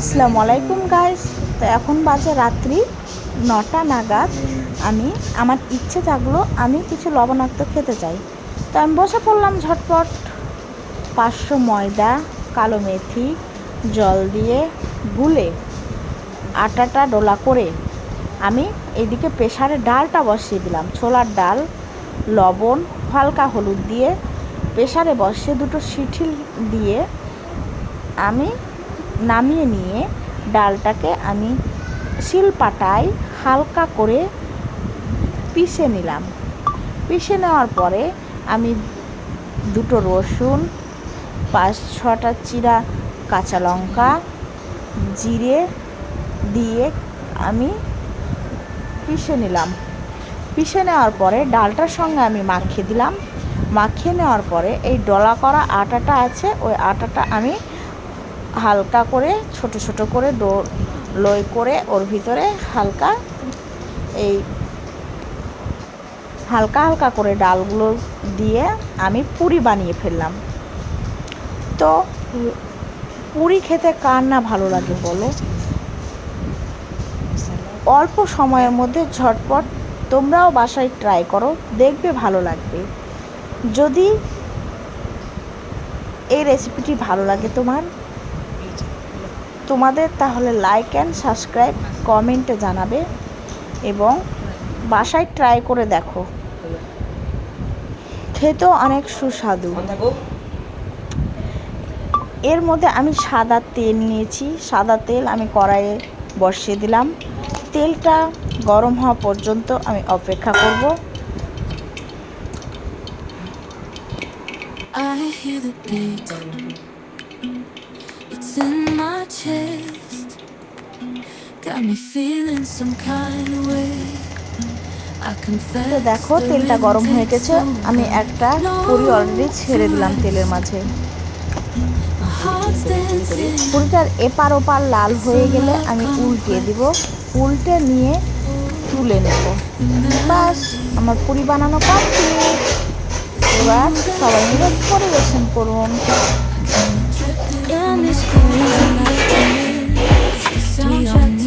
আসসালামু আলাইকুম গাইস তো এখন বাজে রাত্রি নটা নাগাদ। আমি, আমার ইচ্ছে থাকল আমি কিছু লবণাক্ত খেতে চাই। তো আমি বসে পড়লাম ঝটপট পাঁচশো ময়দা, কালো মেথি, জল দিয়ে গুলে আটাটা ডোলা করে আমি এদিকে প্রেশারে ডালটা বসিয়ে দিলাম। ছোলার ডাল, লবণ, হালকা হলুদ দিয়ে প্রেশারে বসিয়ে দুটো সিটিল দিয়ে আমি নামিয়ে নিয়ে ডালটাকে আমি শিলপাটায় হালকা করে পিষে নিলাম। পিষে নেওয়ার পরে আমি দুটো রসুন, পাঁচ, ছটা চিরা কাঁচা লঙ্কা, জিরে দিয়ে আমি পিষে নিলাম। পিষে নেওয়ার পরে ডালটার সঙ্গে আমি মাখিয়ে দিলাম। মাখিয়ে নেওয়ার পরে এই ডলা করা আটাটা আছে, ওই আটাটা আমি হালকা করে, ছোট ছোট করে ডো লই করে ওর ভিতরে হালকা এই হালকা হালকা করে ডালগুলো দিয়ে আমি পুরি বানিয়ে ফেললাম। তো পুরি খেতে কার না ভালো লাগে বলো? অল্প সময়ের মধ্যে ঝটপট তোমরাও বাসায় ট্রাই করো, দেখবে ভালো লাগবে। যদি এই রেসিপিটি ভালো লাগে তোমার তোমাদের তাহলে লাইক অ্যান্ড সাবস্ক্রাইব কমেন্টে জানাবে এবং বাসায় ট্রাই করে দেখো। খেতেও অনেক সুস্বাদু। এর মধ্যে আমি সাদা তেল নিয়েছি। সাদা তেল আমি কড়াইয়ে বসিয়ে দিলাম। তেলটা গরম হওয়া পর্যন্ত আমি অপেক্ষা করব। I hear the beat. It's in my chest. Got me feeling some kind of way. তো দেখো তেলটা গরম হয়ে গেছে। আমি একটা পুরি অলরেডি ছেড়ে দিলাম তেলের মাঝে। পুরিটার এপার ওপার লাল হয়ে গেলে আমি উল্টিয়ে দিব। উল্টে নিয়ে তুলে নেব। বাস আমার পুরি বানানো কমপ্লিট। এবার সবাই মিলে পরিবেশন করুন। in this crazy life. The soundtrack.